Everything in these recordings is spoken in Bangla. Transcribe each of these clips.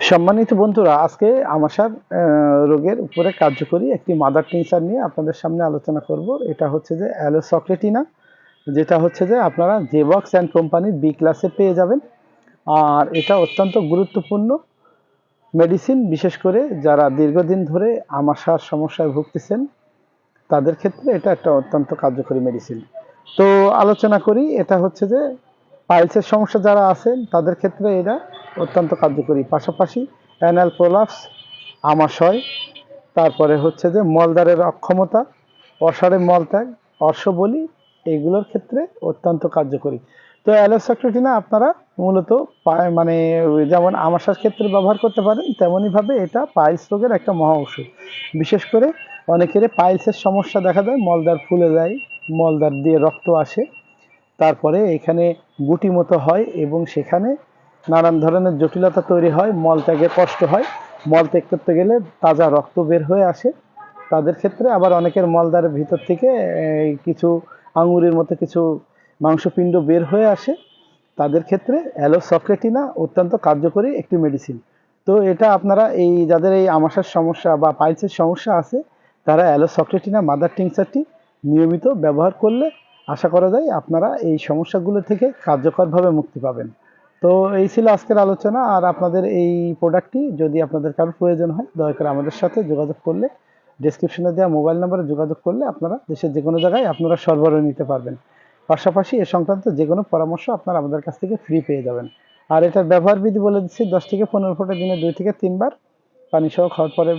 সম্মানিত বন্ধুরা, আজকে আমাশার রোগের উপরে কার্যকরী একটি মাদার টিংচার নিয়ে আপনাদের সামনে আলোচনা করব। এটা হচ্ছে যে অ্যালোসক্রেটিনা, যেটা হচ্ছে যে আপনারা জেবক্স অ্যান্ড কোম্পানির বি ক্লাসে পেয়ে যাবেন। আর এটা অত্যন্ত গুরুত্বপূর্ণ মেডিসিন বিশেষ করে যারা দীর্ঘদিন ধরে আমাশার সমস্যায় ভুগতেছেন, তাদের ক্ষেত্রে এটা একটা অত্যন্ত কার্যকরী মেডিসিন তো আলোচনা করি, এটা হচ্ছে যে পাইলসের সমস্যা যারা আছেন, তাদের ক্ষেত্রে এটা অত্যন্ত কার্যকরী। পাশাপাশি অ্যানাল প্রোলাপস, আমাশয়, তারপরে হচ্ছে যে মলদারের অক্ষমতা, অসারে মলত্যাগ অর্শবলি, এগুলোর ক্ষেত্রে অত্যন্ত কার্যকরী। তো অ্যালোসাক্রেটিনা আপনারা মূলত মানে যেমন আমাশার ক্ষেত্রে ব্যবহার করতে পারেন তেমনইভাবে এটা পাইলস রোগের একটা মহা ওষুধ। বিশেষ করে অনেকের পাইলসের সমস্যা দেখা যায় মলদার ফুলে যায় মলদার দিয়ে রক্ত আসে, তারপরে এখানে গুটি মতো হয় এবং সেখানে নানান ধরনের জটিলতা তৈরি হয়, মল ত্যাগে কষ্ট হয়। মল ত্যাগ করতে গেলে তাজা রক্ত বের হয়ে আসে। তাদের ক্ষেত্রে আবার অনেকের মলদারের ভিতর থেকে কিছু আঙুরের মতো কিছু মাংসপিণ্ড বের হয়ে আসে। তাদের ক্ষেত্রে অ্যালোসক্রেটিনা অত্যন্ত কার্যকরী একটি মেডিসিন তো এটা আপনারা এই, যাদের এই আমাশার সমস্যা বা পাইলসের সমস্যা আছে, তারা অ্যালোসক্রেটিনা, মাদার টিংচারটি নিয়মিত ব্যবহার করলে আশা করা যায় আপনারা এই সমস্যাগুলো থেকে কার্যকরভাবে মুক্তি পাবেন। তো এই ছিল আজকের আলোচনা, আর আপনাদের এই প্রোডাক্টটি যদি আপনাদের কারোর প্রয়োজন হয়, দয়া করে আমাদের সাথে যোগাযোগ করলে ডেসক্রিপশনে দেওয়া মোবাইল নাম্বারে যোগাযোগ করলে আপনারা দেশের যে কোনো জায়গায় আপনারা সরবরাহ নিতে পারবেন। পাশাপাশি এ সংক্রান্ত যে কোনো পরামর্শ আপনারা আমাদের কাছ থেকে ফ্রি পেয়ে যাবেন। আর এটার ব্যবহার বিধি বলে দিচ্ছি, দশ থেকে পনেরো ফোঁটা দিনে দুই থেকে তিনবার পানি সহ খাওয়ার পরে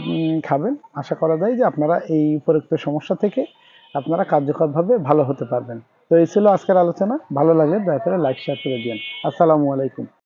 খাবেন। আশা করা যায় যে আপনারা এই উপরোক্ত সমস্যা থেকে আপনারা কার্যকরভাবে ভালো হতে পারবেন। তো এই ছিল আজকের আলোচনা। ভালো লাগলে দয়া করে লাইক শেয়ার করে দিন আসসালামু আলাইকুম।